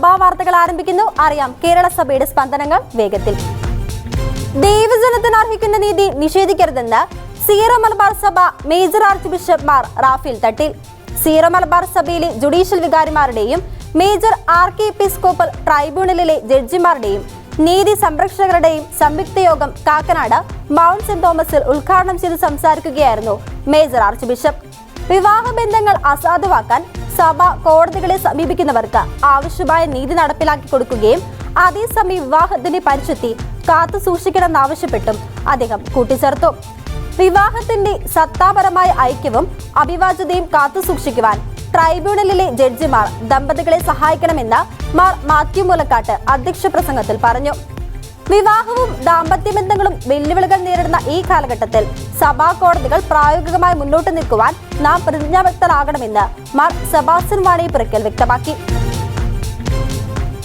സഭാ വാർത്തകൾ ആരംഭിക്കുന്നു. അറിയാം കേരള സഭയുടെ സ്പന്ദനങ്ങൾ വേഗത്തിൽ. ദൈവജനത്തിന് അർഹിക്കുന്ന നീതി നിഷേധിക്കരുതെന്ന് സീറോ മലബാർ സഭ major archbishop Mar Raphael Thattil. Syro Malabar സഭയിലെ ജുഡീഷ്യൽ വികാരിമാരുടെയും മേജർ ആർ ആർക്കി എപ്പിസ്കോപ്പൽ ട്രൈബ്യൂണലിലെ ജഡ്ജിമാരുടെയും നീതി സംരക്ഷകരുടെയും സംയുക്ത യോഗം കാക്കനാട് മൗണ്ട് സെന്റ് തോമസിൽ ഉദ്ഘാടനം ചെയ്ത് സംസാരിക്കുകയായിരുന്നു മേജർ ആർച്ച് ബിഷപ്പ്. വിവാഹ ബന്ധങ്ങൾ അസാധുവാക്കാൻ സഭ കോടതികളെ സമീപിക്കുന്നവർക്ക് ആവശ്യമായ നീതി നടപ്പിലാക്കി കൊടുക്കുകയും അതേസമയം വിവാഹത്തിന്റെ പരിശുദ്ധി കാത്തു സൂക്ഷിക്കണമെന്നാവശ്യപ്പെട്ടും അദ്ദേഹം കൂട്ടിച്ചേർത്തു. വിവാഹത്തിന്റെ സത്താപരമായ ഐക്യവും അഭിവാജ്യതയും കാത്തു സൂക്ഷിക്കുവാൻ ട്രൈബ്യൂണലിലെ ജഡ്ജിമാർ ദമ്പതികളെ സഹായിക്കണമെന്ന് മാർ മാത്യു മുലക്കാട്ട് അധ്യക്ഷ പ്രസംഗത്തിൽ പറഞ്ഞു. വിവാഹവും ദാമ്പത്യ ബന്ധങ്ങളും വെല്ലുവിളികൾ നേരിടുന്ന ഈ കാലഘട്ടത്തിൽ സഭാ കോടതികൾ പ്രായോഗികമായി മുന്നോട്ട് നിൽക്കുവാൻ നാം പ്രതിജ്ഞാബദ്ധരാകണമെന്ന് മാർ സെബാസ്റ്റ്യൻ വാണിയപ്പുറയ്ക്കൽ വ്യക്തമാക്കി.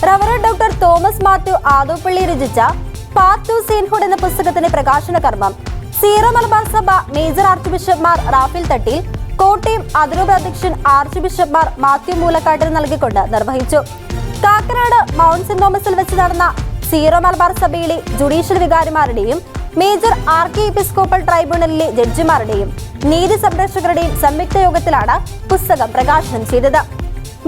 Reverend doctor Thomas Mathew Adoppally രചിച്ച പാർട്ട് ടു സീൻഹുഡ് എന്ന പുസ്തകത്തിന്റെ പ്രകാശന കർമ്മം സീറോ മലബാർ സഭ major archbishop Mar Rafale Thattil Kottayam അതിരൂപ അധ്യക്ഷൻ ആർച്ച് ബിഷപ്പ് മാർ മാത്യു മൂലക്കാട്ടിന് നൽകിക്കൊണ്ട് നിർവഹിച്ചു. കാക്കനാട് മൗണ്ട് സെന്റ് തോമസിൽ വെച്ച് നടന്ന സീറോ മലബാർ സഭയിലെ ജുഡീഷ്യൽ വികാരിമാരുടെയും മേജർ ആർക്കി എപ്പിസ്കോപ്പൽ ട്രൈബ്യൂണലിലെ ജഡ്ജിമാരുടെയും നീതി സംരക്ഷകരുടെയും സംയുക്ത യോഗത്തിലാണ് പുസ്തകം പ്രകാശനം ചെയ്തത്.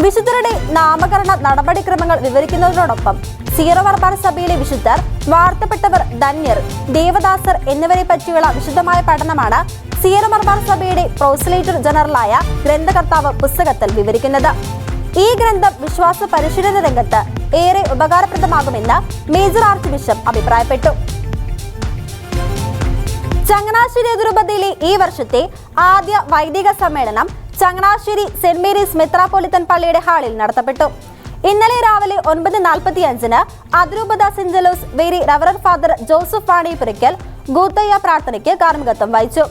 വിശുദ്ധരുടെ നാമകരണ നടപടിക്രമങ്ങൾ വിവരിക്കുന്നതിനോടൊപ്പം സീറോ മലബാർ സഭയിലെ വിശുദ്ധർ വാർത്തപ്പെട്ടവർ ധന്യർ ദേവദാസർ എന്നിവരെ പറ്റിയുള്ള വിശുദ്ധമായ പഠനമാണ് സീറോ മലബാർ സഭയുടെ പ്രോസിലേറ്റർ ജനറലായ ഗ്രന്ഥകർത്താവ് പുസ്തകത്തിൽ വിവരിക്കുന്നത്. ഈ ഗ്രന്ഥം വിശ്വാസ പരിശീലന രംഗത്ത് ഏറെ ഉപകാരപ്രദമാകുമെന്ന് മേജർ ആർച്ച് ബിഷപ്പ് അഭിപ്രായപ്പെട്ടു. ചങ്ങനാശ്ശേരി അതിരൂപതയിലെ ഈ വർഷത്തെ ആദ്യ വൈദിക സമ്മേളനം ചങ്ങനാശ്ശേരി സെന്റ് മേരീസ് മെത്രാപ്പൊലിത്തൻ പള്ളിയുടെ ഹാളിൽ നടത്തപ്പെട്ടു. ഇന്നലെ രാവിലെ ഒൻപത് നാൽപ്പത്തി അഞ്ചിന് അതിരൂപത saint very reverend father Joseph Vaniyapurackal ഗൂത്തയ്യ പ്രാർത്ഥനയ്ക്ക് കാർമികത്വം വഹിച്ചു.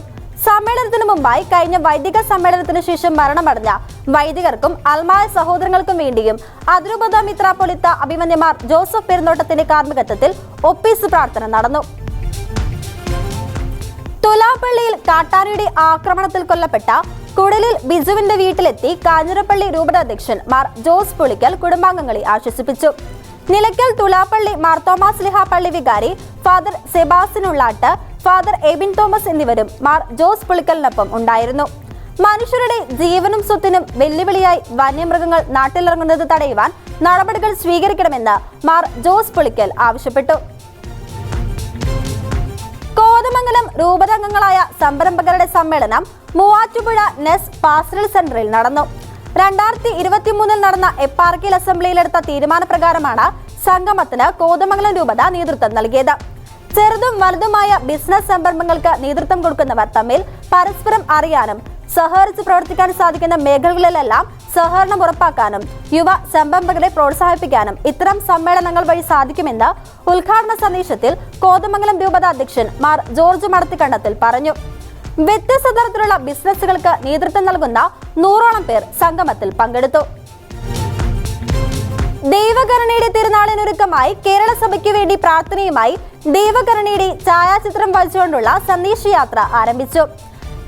സമ്മേളനത്തിന് മുമ്പായി കഴിഞ്ഞ വൈദിക സമ്മേളനത്തിന് ശേഷം മരണമടഞ്ഞ വൈദികർക്കും അൽമായ സഹോദരങ്ങൾക്കും വേണ്ടിയും അതിരൂപത മിത്രാപൊളിത്ത അഭിമന്യമാർ ജോസഫ് പെരുന്നോട്ടത്തിന്റെ കാർമ്മികത്വത്തിൽ ഒപ്പീസ് പ്രാർത്ഥന നടന്നു. തുലാപ്പള്ളിയിൽ കാട്ടാനയുടെ ആക്രമണത്തിൽ കൊല്ലപ്പെട്ട കുടലിൽ ബിജുവിന്റെ വീട്ടിലെത്തി കാഞ്ഞിരപ്പള്ളി രൂപതാധ്യക്ഷൻ മാർ ജോസ് പുളിക്കൽ കുടുംബാംഗങ്ങളെ ആശ്വസിപ്പിച്ചു. നിലയ്ക്കൽ തുലാപ്പള്ളി മാർ തോമസ് ലിഹ പള്ളി വികാരി ഫാദർ സെബാസിനുള്ളാട്ട് ഫാദർ എബിൻ തോമസ് എന്നിവരും മാർ ജോസ് പുളിക്കലിനൊപ്പം ഉണ്ടായിരുന്നു. മനുഷ്യരുടെ ജീവനും സ്വത്തിനും വെല്ലുവിളിയായി വന്യമൃഗങ്ങൾ നാട്ടിലിറങ്ങുന്നത് തടയുവാൻ നടപടികൾ സ്വീകരിക്കണമെന്ന് മാർ ജോസ് പുളിക്കൽ ആവശ്യപ്പെട്ടു. കോതമംഗലം രൂപതംഗങ്ങളായ സംരംഭകരുടെ സമ്മേളനം മൂവാറ്റുപുഴ നെസ് പാസ്റ്റൽ സെന്ററിൽ നടന്നു. രണ്ടായിരത്തി ഇരുപത്തി മൂന്നിൽ നടന്ന എപ്പാർക്കിൽ അസംബ്ലിയിലെടുത്ത തീരുമാനപ്രകാരമാണ് സംഗമത്തിന് കോതമംഗലം രൂപത നേതൃത്വം നൽകിയത്. ചെറുതും വലുതുമായ ബിസിനസ് സംരംഭങ്ങൾക്ക് നേതൃത്വം കൊടുക്കുന്നവർ തമ്മിൽ പരസ്പരം അറിയാനും സഹകരിച്ച് പ്രവർത്തിക്കാൻ സാധിക്കുന്ന മേഖലകളിലെല്ലാം സഹകരണം ഉറപ്പാക്കാനും യുവ സംരംഭകരെ പ്രോത്സാഹിപ്പിക്കാനും ഇത്തരം സമ്മേളനങ്ങൾ വഴി സാധിക്കുമെന്ന് ഉദ്ഘാടന സന്ദേശത്തിൽ കോതമംഗലം രൂപത അധ്യക്ഷൻ മാർ ജോർജ് മടത്തിക്കണ്ടത്തിൽ പറഞ്ഞു. വ്യത്യസ്ത തരത്തിലുള്ള ബിസിനസ്സുകൾക്ക് നേതൃത്വം നൽകുന്ന നൂറോളം പേർ സംഗമത്തിൽ പങ്കെടുത്തു. ദൈവകരുണയുടെ തിരുനാളിനൊരുക്കമായി കേരള സഭയ്ക്ക് വേണ്ടി പ്രാർത്ഥനയുമായി ദൈവകരുണയുടെ ഛായാചിത്രം വഹിച്ചുകൊണ്ടുള്ള സന്ദേശയാത്ര ആരംഭിച്ചു.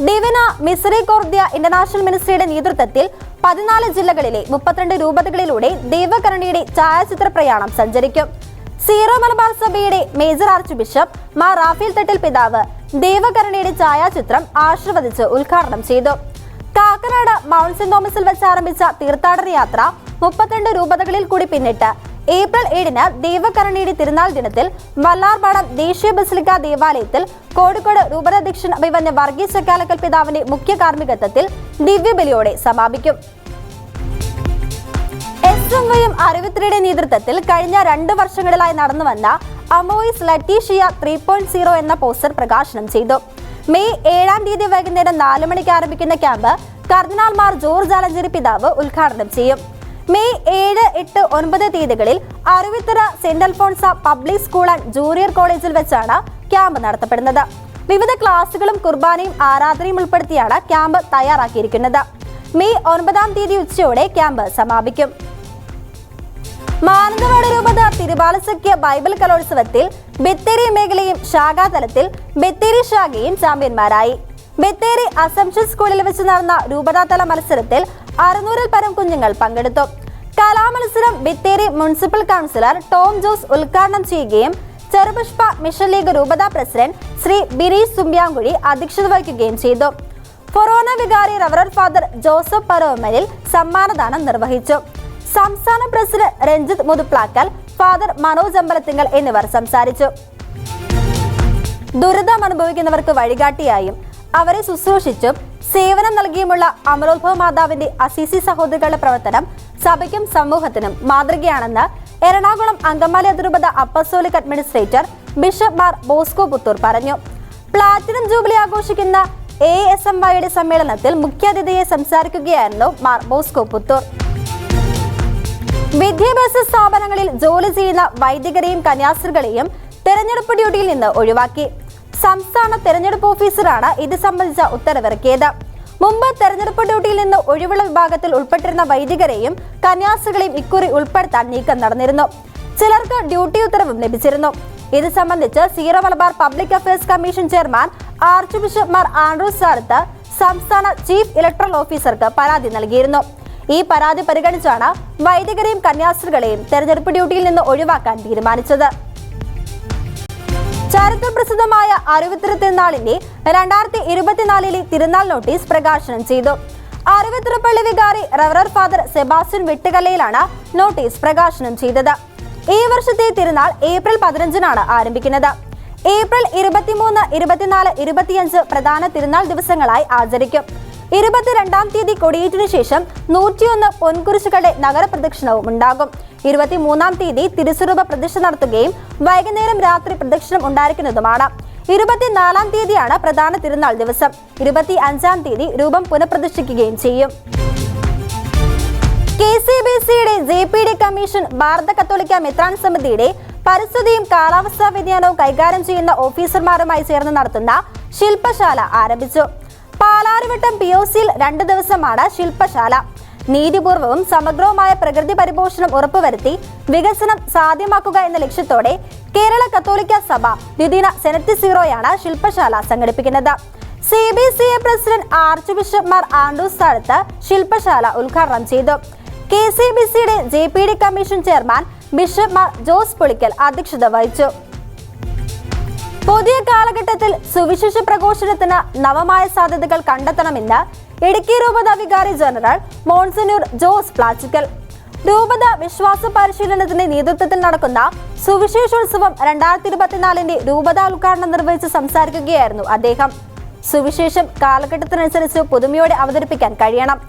ഡിവിന മിസറികോർദ്യ ഇന്റർനാഷണൽ മിനിസ്ട്രിയുടെ നേതൃത്വത്തിൽ പതിനാല് ജില്ലകളിലെ മുപ്പത്തിരണ്ട് രൂപതകളിലൂടെ ദൈവകരുണയുടെ ഛായാചിത്ര പ്രയാണം സഞ്ചരിക്കും. സീറോ മലബാർ സഭയുടെ major archbishop Mar Rafale Thattil പിതാവ് ദൈവകരുണയുടെ ഛായാചിത്രം ആശീർവദിച്ച് ഉദ്ഘാടനം ചെയ്തു. കാക്കനാട് മൗണ്ട് സെന്റ് തോമസിൽ വെച്ച് ആരംഭിച്ച തീർത്ഥാടന യാത്ര മുപ്പത്തിരണ്ട് രൂപതകളിൽ കൂടി പിന്നിട്ട് ഏപ്രിൽ ഏഴിന് ദൈവകരുണയുടെ തിരുനാൾ ദിനത്തിൽ വല്ലാർപാടം ദേശീയ ബസിലിക്ക ദേവാലയത്തിൽ കോഴിക്കോട് രൂപതാധ്യക്ഷൻ അഭിവന്യ വർഗീസ് ചക്കാലക്കൽ പിതാവിന്റെ മുഖ്യ കാർമ്മികത്വത്തിൽ ദിവ്യബലിയോടെ സമാപിക്കും. എസ് എം വൈ എം അറിവിത്രിയുടെ നേതൃത്വത്തിൽ കഴിഞ്ഞ രണ്ട് വർഷങ്ങളിലായി നടന്നുവന്ന Amoris Laetitia three point zero എന്ന പോസ്റ്റർ പ്രകാശനം ചെയ്തു. മെയ് ഏഴാം തീയതി വൈകുന്നേരം നാല് മണിക്ക് ആരംഭിക്കുന്ന ക്യാമ്പ് കർദിനാൾ മാർ ജോർജ് ആലഞ്ചേരി പിതാവ് ഉദ്ഘാടനം ചെയ്യും. മെയ് ഏഴ് എട്ട് ഒൻപത് തീയതികളിൽ Aruvithura saint Alphonsa public school and junior കോളേജിൽ വെച്ചാണ് ക്യാമ്പ് നടത്തപ്പെടുന്നത്. വിവിധ ക്ലാസുകളും കുർബാനയും ആരാധനയും ഉൾപ്പെടുത്തിയാണ് ക്യാമ്പ് തയ്യാറാക്കിയിരിക്കുന്നത്. മെയ് ഒൻപതാം തീയതി ഉച്ചയോടെ ക്യാമ്പ് സമാപിക്കും. മാനന്തവാടി രൂപത തിരുവാലസഖ്യ ബൈബിൾ കലോത്സവത്തിൽ ബത്തേരി മേഖലയും ശാഖാതലത്തിൽ ബത്തേരി ശാഖയും ചാമ്പ്യന്മാരായി. ബത്തേരി അസംഷൻ സ്കൂളിൽ വെച്ച് നടന്ന രൂപതാതല മത്സരത്തിൽ അറുന്നൂറിൽ പരം കുഞ്ഞുങ്ങൾ പങ്കെടുത്തു. കലാമത്സരം ബത്തേരി മുനിസിപ്പൽ കൗൺസിലർ ടോം ജോസ് ഉദ്ഘാടനം ചെയ്യുകയും ചെറുപുഷ്പ മിഷൻ ലീഗ് രൂപതാ പ്രസിഡന്റ് ശ്രീ ബിനീഷ് സുമ്പ്യാങ്കുഴി അധ്യക്ഷത വഹിക്കുകയും ചെയ്തു. ഫൊറോന വികാരി റവറർ ഫാദർ ജോസഫ് പരോമലിൽ സമ്മാനദാനം നിർവഹിച്ചു. സംസ്ഥാന പ്രസിഡന്റ് രഞ്ജിത്ത് മുതുപ്ലാക്കൽ ഫാദർ മനോജ് അമ്പലത്തിങ്കൽ എന്നിവർ സംസാരിച്ചു. ദുരിതം അനുഭവിക്കുന്നവർക്ക് വഴികാട്ടിയായും അവരെ ശുശ്രൂഷിച്ചും സേവനം നൽകിയുമുള്ള അമരോത്ഭവ മാതാവിന്റെ അസിസി സഹോദരികളുടെ പ്രവർത്തനം സഭയ്ക്കും സമൂഹത്തിനും മാതൃകയാണെന്ന് എറണാകുളം അങ്കമാലി അതിരൂപത apostolic administrator bishop Mar Bosco Puthur പറഞ്ഞു. പ്ലാറ്റിനം ജൂബിലി ആഘോഷിക്കുന്ന എ എസ് എം വൈയുടെ സമ്മേളനത്തിൽ മുഖ്യാതിഥിയെ സംസാരിക്കുകയായിരുന്നു മാർ ബോസ്കോ പുത്തൂർ. വിദ്യാഭ്യാസ സ്ഥാപനങ്ങളിൽ ജോലി ചെയ്യുന്ന വൈദികരെയും കന്യാസ്ത്രീകളെയും തെരഞ്ഞെടുപ്പ് ഡ്യൂട്ടിയിൽ നിന്ന് ഒഴിവാക്കി. സംസ്ഥാന തെരഞ്ഞെടുപ്പ് ഓഫീസറാണ് ഇത് സംബന്ധിച്ച ഉത്തരവിറക്കിയത്. മുമ്പ് തെരഞ്ഞെടുപ്പ് ഡ്യൂട്ടിയിൽ നിന്ന് ഒഴിവുള്ള വിഭാഗത്തിൽ ഉൾപ്പെട്ടിരുന്ന വൈദികരെയും കന്യാസ്ത്രീകളെയും ഇക്കുറി ഉൾപ്പെടുത്താൻ നീക്കം നടന്നിരുന്നു. ചിലർക്ക് ഡ്യൂട്ടി ഉത്തരവും ലഭിച്ചിരുന്നു. ഇത് സംബന്ധിച്ച് Syro Malabar public affairs commission chairman archbishop Mar Andrews സംസ്ഥാന ചീഫ് ഇലക്ട്രൽ ഓഫീസർക്ക് പരാതി നൽകിയിരുന്നു. ഈ പരാതി പരിഗണിച്ചാണ് വൈദികരെയും കന്യാസ്ത്രീകളെയും തെരഞ്ഞെടുപ്പ് ഡ്യൂട്ടിയിൽ നിന്ന് ഒഴിവാക്കാൻ തീരുമാനിച്ചത്. ചരിത്ര പ്രസിദ്ധമായ അരുവിത്തിര തിരുനാളിന്റെ രണ്ടായിരത്തി ഇരുപത്തിനാലിലെ തിരുനാൾ നോട്ടീസ് പ്രകാശനം ചെയ്തു. അരുവിത്തിര പള്ളി വികാരി റവറർ ഫാദർ സെബാസ്റ്റ്യൻ വെട്ടുകല്ലയിലാണ് നോട്ടീസ് പ്രകാശനം ചെയ്തത്. ഈ വർഷത്തെ തിരുനാൾ ഏപ്രിൽ പതിനഞ്ചിനാണ് ആരംഭിക്കുന്നത്. ഏപ്രിൽ ഇരുപത്തിമൂന്ന് ഇരുപത്തിനാല് ഇരുപത്തിയഞ്ച് പ്രധാന തിരുനാൾ ദിവസങ്ങളായി ആചരിക്കും. ഇരുപത്തിരണ്ടാം തീയതി കൊടിയേറ്റിനു ശേഷം നൂറ്റിയൊന്ന് പൊൻകുരിശുകളുടെ നഗരപ്രദക്ഷിണവും ഉണ്ടാകും. ഇരുപത്തിമൂന്നാം തീയതി തിരുസ്വരൂപ പ്രതിഷ്ഠ നടത്തുകയും വൈകുന്നേരം രാത്രി പ്രദക്ഷിണം ഉണ്ടായിരിക്കുന്നതുമാണ്. ഇരുപത്തിനാലാം തീയതിയാണ് പ്രധാന തിരുനാൾ ദിവസം. ഇരുപത്തി അഞ്ചാം തീയതി രൂപം പുനഃപ്രതിഷ്ഠിക്കുകയും ചെയ്യും. കെ സി ബി സിയുടെ ജെ പി ഡി കമ്മീഷൻ ഭാരത കത്തോലിക്ക മെത്രാൻ സമിതിയുടെ പരിസ്ഥിതിയും കാലാവസ്ഥാ വ്യതിയാനവും കൈകാര്യം ചെയ്യുന്ന ഓഫീസർമാരുമായി ചേർന്ന് നടത്തുന്ന ശില്പശാല ആരംഭിച്ചു. പാലാരിവട്ടം പി ഒ സിയിൽ രണ്ടു ദിവസമാണ് ശില്പശാല. നീതിപൂർവവും സമഗ്രവുമായ പ്രകൃതി പരിപോഷണം ഉറപ്പുവരുത്തി വികസനം സാധ്യമാക്കുക എന്ന ലക്ഷ്യത്തോടെ കേരള കത്തോലിക്ക സഭ ദ്വിദിന സെനറ്റ് സീറോയാണ് ശില്പശാല സംഘടിപ്പിക്കുന്നത്. C B C A president archbishop Mar Andrews Thazhath ശില്പശാല ഉദ്ഘാടനം ചെയ്തു. കെ സി ബി സിയുടെ J P D commission chairman bishop Mar Jose Pulickal അധ്യക്ഷത വഹിച്ചു. പുതിയ കാലഘട്ടത്തിൽ സുവിശേഷ പ്രഘോഷണത്തിന് നവമായ സാധ്യതകൾ കണ്ടെത്തണമെന്ന് ഇടുക്കി രൂപത വികാരി ജനറൽ മോൺസന്യൂർ ജോസ് പ്ലാച്ചിക്കൽ. രൂപത വിശ്വാസ പരിശീലനത്തിന്റെ നേതൃത്വത്തിൽ നടക്കുന്ന സുവിശേഷോത്സവം രണ്ടായിരത്തി ഇരുപത്തിനാലിന്റെ രൂപത ഉദ്ഘാടനം നിർവഹിച്ച് സംസാരിക്കുകയായിരുന്നു അദ്ദേഹം. സുവിശേഷം കാലഘട്ടത്തിനനുസരിച്ച് പുതുമയോടെ അവതരിപ്പിക്കാൻ കഴിയണം.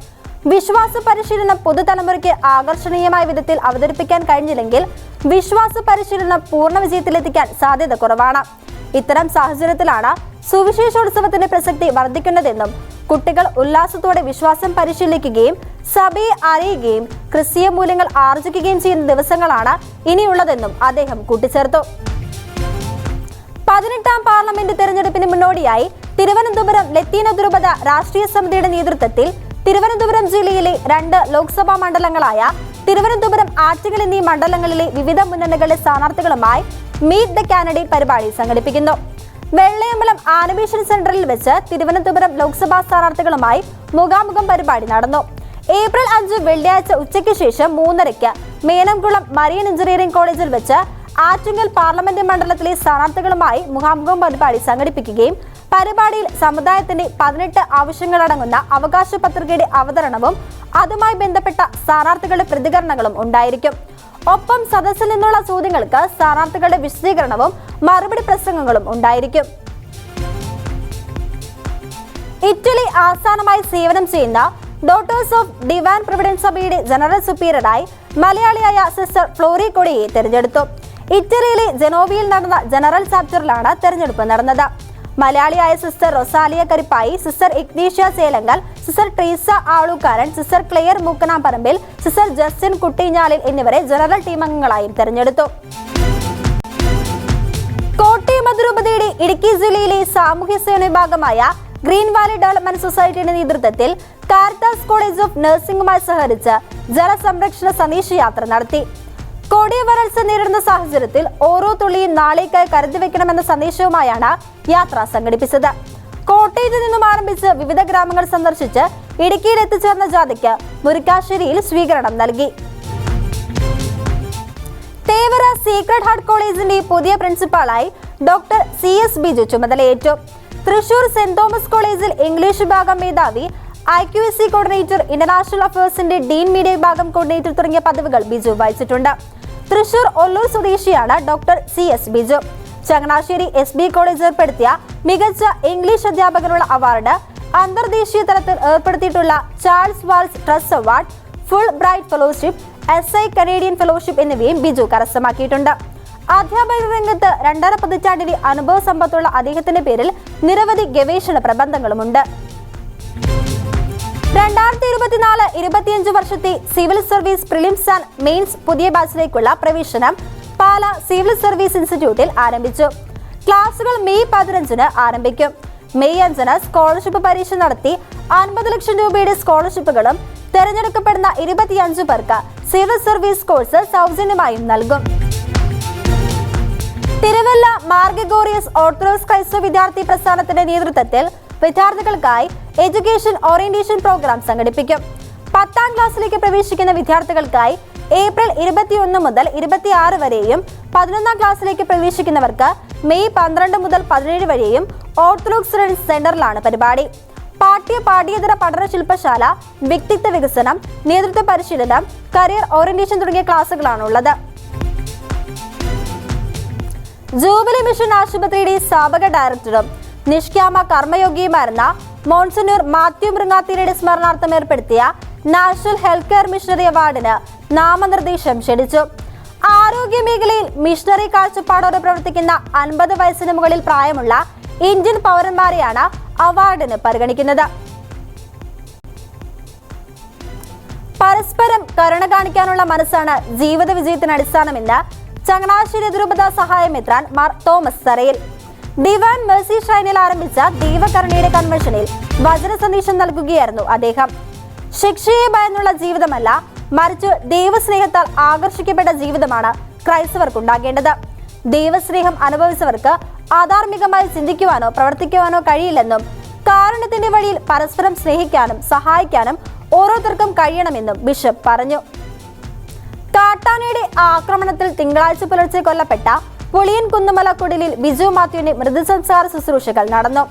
വിശ്വാസ പരിശീലനം പുതുതലമുറയ്ക്ക് ആകർഷണീയമായ വിധത്തിൽ അവതരിപ്പിക്കാൻ കഴിഞ്ഞില്ലെങ്കിൽ വിശ്വാസ പരിശീലനം പൂർണ വിജയത്തിലെത്തിക്കാൻ സാധ്യത കുറവാണ്. ഇത്തരം സാഹചര്യത്തിലാണ് സുവിശേഷോത്സവത്തിന്റെ പ്രസക്തി വർദ്ധിക്കുന്നതെന്നും കുട്ടികൾ ഉല്ലാസത്തോടെ വിശ്വാസം പരിശീലിക്കുകയും സഭയെ അറിയുകയും ക്രിസ്തീയ മൂല്യങ്ങൾ ആർജിക്കുകയും ചെയ്യുന്ന ദിവസങ്ങളാണ് ഇനിയുള്ളതെന്നും അദ്ദേഹം കൂട്ടിച്ചേർത്തു. പതിനെട്ടാം പാർലമെന്റ് തെരഞ്ഞെടുപ്പിന് മുന്നോടിയായി തിരുവനന്തപുരം ലത്തീന ദുർബത രാഷ്ട്രീയ സമിതിയുടെ നേതൃത്വത്തിൽ തിരുവനന്തപുരം ജില്ലയിലെ രണ്ട് ലോക്സഭാ മണ്ഡലങ്ങളായ തിരുവനന്തപുരം ആറ്റുകൾ എന്നീ മണ്ഡലങ്ങളിലെ വിവിധ മുന്നണികളുടെ സ്ഥാനാർത്ഥികളുമായി മീറ്റ് ദ കാൻഡിഡേറ്റ് പരിപാടി സംഘടിപ്പിക്കുന്നു. വെള്ളയമ്പലം ആനിമേഷൻ സെന്ററിൽ വെച്ച് തിരുവനന്തപുരം ലോക്സഭാ സ്ഥാനാർത്ഥികളുമായി മുഖാമുഖം പരിപാടി നടന്നു. ഏപ്രിൽ അഞ്ച് വെള്ളിയാഴ്ച ഉച്ചയ്ക്ക് ശേഷം മൂന്നരയ്ക്ക് മേനംകുളം മറിയൻ എഞ്ചിനീയറിംഗ് കോളേജിൽ വെച്ച് ആറ്റുങ്ങൽ പാർലമെന്റ് മണ്ഡലത്തിലെ സ്ഥാനാർത്ഥികളുമായി മുഖാമുഖം പരിപാടി സംഘടിപ്പിക്കുകയും പരിപാടിയിൽ സമുദായത്തിന്റെ പതിനെട്ട് ആവശ്യങ്ങളടങ്ങുന്ന അവകാശ പത്രികയുടെ അവതരണവും അതുമായി ബന്ധപ്പെട്ട സ്ഥാനാർത്ഥികളുടെ പ്രതികരണങ്ങളും ഉണ്ടായിരിക്കും. ഒപ്പം സദസ്സിൽ നിന്നുള്ള ചോദ്യങ്ങൾക്ക് സ്ഥാനാർത്ഥികളുടെ വിശദീകരണവും മറുപടി പ്രസംഗങ്ങളും ഉണ്ടായിരിക്കും. ഇറ്റലി ആസ്ഥാനമായി സേവനം ചെയ്യുന്ന ഡോട്ടേഴ്സ് ഓഫ് ഡിവാൻ പ്രൊവിഡൻസ് സഭയുടെ ജനറൽ സുപ്പീരിയറായി മലയാളിയായ സിസ്റ്റർ ഫ്ലോറി കൊടിയെ തെരഞ്ഞെടുത്തു. ഇറ്റലിയിലെ ജനോവിയിൽ നടന്ന ജനറൽ ചാപ്റ്ററിലാണ് തെരഞ്ഞെടുപ്പ് നടന്നത്. മലയാളിയായ sister Rosalia Karippayi sister Ignatia Selangal sister Treesa Alukkaran sister Clare Mookkanamparambil sister Justin Kuttinjalil എന്നിവരെ ജനറൽ ടീം അംഗങ്ങളായും തെരഞ്ഞെടുത്തു. കോട്ടയം അതിരൂപതയുടെ ഇടുക്കി ജില്ലയിലെ സാമൂഹ്യ സേവന വിഭാഗമായ ഗ്രീൻ വാലി ഡെവലപ്മെന്റ് സൊസൈറ്റിയുടെ നേതൃത്വത്തിൽ കാരിത്താസ് കോളേജ് ഓഫ് നഴ്സിംഗുമായി സഹകരിച്ച് ജലസംരക്ഷണ സന്ദേശയാത്ര നടത്തി. കൊടിയ വരൾച്ച നേരിടുന്ന സാഹചര്യത്തിൽ ഓരോ തുള്ളിയും നാളേക്കായി കരുതി വെക്കണമെന്ന സന്ദേശവുമായാണ് യാത്ര സംഘടിപ്പിച്ചത്. കോട്ടയത്ത് നിന്നും ആരംഭിച്ച് വിവിധ ഗ്രാമങ്ങൾ സന്ദർശിച്ച് ഇടുക്കിയിൽ എത്തിച്ചേർന്ന ജാഥയ്ക്ക് മുരിക്കാശ്ശേരിയിൽ സ്വീകരണം നൽകി. തേവര സീക്രട്ട് ഹാർട്ട് കോളേജിന്റെ പുതിയ പ്രിൻസിപ്പാളായി ഡോക്ടർ സി എസ് ബിജു ചുമതലയേറ്റു. തൃശൂർ സെന്റ് തോമസ് കോളേജിൽ ഇംഗ്ലീഷ് വിഭാഗം മേധാവി I Q S C coordinator international അഫയേഴ്സിന്റെ dean media വിഭാഗം കോർഡിനേറ്റർ തുടങ്ങിയ പദവികൾ ബിജു വഹിച്ചിട്ടുണ്ട്. തൃശൂർ ഒല്ലൂർ സ്വദേശിയാണ് doctor C S Biju. Changanassery S B college ഏർപ്പെടുത്തിയ മികച്ച ഇംഗ്ലീഷ് അധ്യാപകനുള്ള അവാർഡ് അന്തർദേശീയ തലത്തിൽ ഏർപ്പെടുത്തിയിട്ടുള്ള Charles Wallace trust award Fulbright fellowship S I Canadian fellowship എന്നിവയും ബിജു കരസ്ഥമാക്കിയിട്ടുണ്ട്. അധ്യാപക രംഗത്ത് രണ്ടര പതിറ്റാണ്ടിലെ അനുഭവ സമ്പത്തുള്ള അദ്ദേഹത്തിന്റെ പേരിൽ നിരവധി ഗവേഷണ പ്രബന്ധങ്ങളുമുണ്ട്. രണ്ടായിരത്തി ഇരുപത്തിനാല് ഇരുപത്തിയഞ്ച് വർഷത്തെ civil service prelims and mains പുതിയ ബാച്ചിലേക്കുള്ള പ്രവേശനം പാല സിവിൽ സർവീസ് ഇൻസ്റ്റിറ്റ്യൂട്ടിൽ ആരംഭിച്ചു. ക്ലാസുകൾ മെയ് പതിനഞ്ചിന് ആരംഭിക്കും. മെയ് അഞ്ചിന് സ്കോളർഷിപ്പ് പരീക്ഷ നടത്തി അൻപത് ലക്ഷം രൂപയുടെ സ്കോളർഷിപ്പുകളും തെരഞ്ഞെടുക്കപ്പെടുന്ന ഇരുപത്തിയഞ്ച് പേർക്ക് സിവിൽ സർവീസ് കോഴ്സ് സൗജന്യമായും നൽകും. തിരുവല്ല മാർഗഗോറിയസ് ഓർത്തഡോക്സ് ക്രൈസ്തവ വിദ്യാർത്ഥി പ്രസ്ഥാനത്തിന്റെ നേതൃത്വത്തിൽ വിദ്യാർത്ഥികൾക്കായി എഡ്യൂക്കേഷൻ ഓറിയന്റേഷൻ പ്രോഗ്രാം സംഘടിപ്പിക്കും. പത്താം ക്ലാസ്സിലേക്ക് പ്രവേശിക്കുന്ന വിദ്യാർത്ഥികൾക്കായി ഏപ്രിൽ ഇരുപത്തിയൊന്ന് മുതൽ ഇരുപത്തിയാറ് വരെയും പതിനൊന്നാം ക്ലാസ്സിലേക്ക് പ്രവേശിക്കുന്നവർക്ക് മെയ് പന്ത്രണ്ട് മുതൽ പതിനേഴ് വരെയും ഓർത്തഡോക്സ് സ്റ്റുഡൻസ് സെന്ററിലാണ് പരിപാടി. പാഠ്യ പാഠ്യേതര പഠന ശില്പശാല വ്യക്തിത്വ വികസനം നേതൃത്വ പരിശീലനം കരിയർ ഓറിയന്റേഷൻ തുടങ്ങിയ ക്ലാസുകളാണ് ഉള്ളത് ജൂബിലി മിഷൻ ആശുപത്രിയുടെ സ്ഥാപക ഡയറക്ടറും നിഷ്ക്യാമ കർമ്മയോഗിയുമായിരുന്ന മോൺസനൂർ മാത്യു മൃങ്ങാത്തിരയുടെ സ്മരണാർത്ഥം ഏർപ്പെടുത്തിയ നാഷണൽ ഹെൽത്ത് കെയർ മിഷണറി അവാർഡിന് നാമനിർദ്ദേശം ക്ഷണിച്ചു. ആരോഗ്യ മേഖലയിൽ മിഷണറി കാഴ്ചപ്പാടോടെ പ്രവർത്തിക്കുന്ന അൻപത് വയസ്സിന് മുകളിൽ പ്രായമുള്ള ഇന്ത്യൻ പൗരന്മാരെയാണ് അവാർഡിന് പരിഗണിക്കുന്നത്. പരസ്പരം കരുണ കാണിക്കാനുള്ള മനസ്സാണ് ജീവിത വിജയത്തിന് അടിസ്ഥാനമെന്ന് ചങ്ങനാശ്ശേരി അതിരൂപത സഹായമെത്രാൻ Mar Thomas Tharayil divine mercy shrine ആരംഭിച്ച ദൈവകരുണയുടെ കൺവെൻഷനിൽ വചന സന്ദേശം നൽകുകയായിരുന്നു അദ്ദേഹം. ശിക്ഷയെ ഭയന്നുള്ള ജീവിതമല്ല മറിച്ച് ദൈവസ്നേഹത്താൽ ആകർഷിക്കപ്പെട്ട ജീവിതമാണ് ക്രൈസ്തവർക്കുണ്ടാകേണ്ടത്. ദൈവസ്നേഹം അനുഭവിച്ചവർക്ക് അധാർമികമായി ചിന്തിക്കുവാനോ പ്രവർത്തിക്കുവാനോ കഴിയില്ലെന്നും കാരണത്തിന്റെ വഴിയിൽ പരസ്പരം സ്നേഹിക്കാനും സഹായിക്കാനും ഓരോരുത്തർക്കും കഴിയണമെന്നും ബിഷപ്പ് പറഞ്ഞു. കാട്ടാനയുടെ ആക്രമണത്തിൽ തിങ്കളാഴ്ച പുലർച്ചെ കൊല്ലപ്പെട്ട പുളിയൻ കുന്നുമല കുടിലിൽ ബിജു മാത്യുവിന്റെ മൃതസംസ്കാര ശുശ്രൂഷകൾ നടന്നു.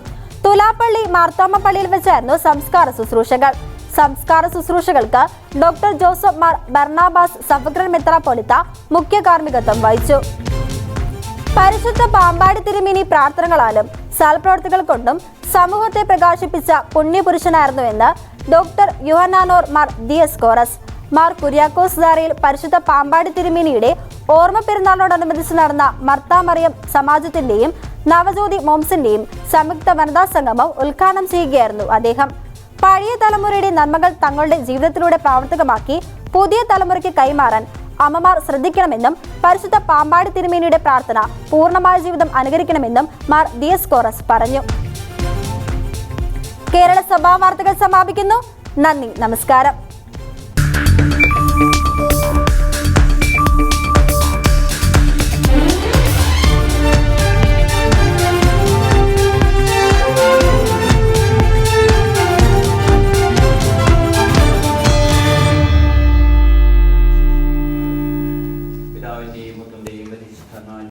തുലാപ്പള്ളി മാർത്തോമ പള്ളിയിൽ വെച്ചായിരുന്നു സംസ്കാര ശുശ്രൂഷകൾ. സംസ്കാര ശുശ്രൂഷകൾക്ക് ഡോക്ടർ ജോസഫ് മാർ ബർണാബാസ് സഫഗ്രൻ മെത്രാപ്പൊലിത്ത മുഖ്യ കാർമ്മികത്വം വഹിച്ചു. പരിശുദ്ധ പാമ്പാടി തിരുമിനി പ്രാർത്ഥനകളാലും സൽപ്രവർത്തികൾ കൊണ്ടും സമൂഹത്തെ പ്രകാശിപ്പിച്ച പുണ്യപുരുഷനായിരുന്നുവെന്ന് ഡോക്ടർ യുഹനാനോർ മാർ ദിയസ് കോറസ്. മാർ കുര്യാക്കോസ് ദാറയിൽ പരിശുദ്ധ പാമ്പാടി തിരുമേനിയുടെ ഓർമ്മ പെരുന്നാളിനോടനുബന്ധിച്ച് നടന്ന മർത്താമറിയം സമാജത്തിന്റെയും നവജ്യോതി മോംസിന്റെയും സംയുക്ത വനിതാ സംഗമം ഉദ്ഘാടനം ചെയ്യുകയായിരുന്നു അദ്ദേഹം. പഴയ തലമുറയുടെ നന്മകൾ തങ്ങളുടെ ജീവിതത്തിലൂടെ പ്രാവർത്തികമാക്കി പുതിയ തലമുറയ്ക്ക് കൈമാറാൻ അമ്മമാർ ശ്രദ്ധിക്കണമെന്നും പരിശുദ്ധ പാമ്പാടി തിരുമേനിയുടെ പ്രാർത്ഥന പൂർണമായ ജീവിതം അനുകരിക്കണമെന്നും മാർ ദിയസ് കോറസ് പറഞ്ഞു. കേരള സഭാ വാർത്തകൾ സമാപിക്കുന്നു. നന്ദി നമസ്കാരം.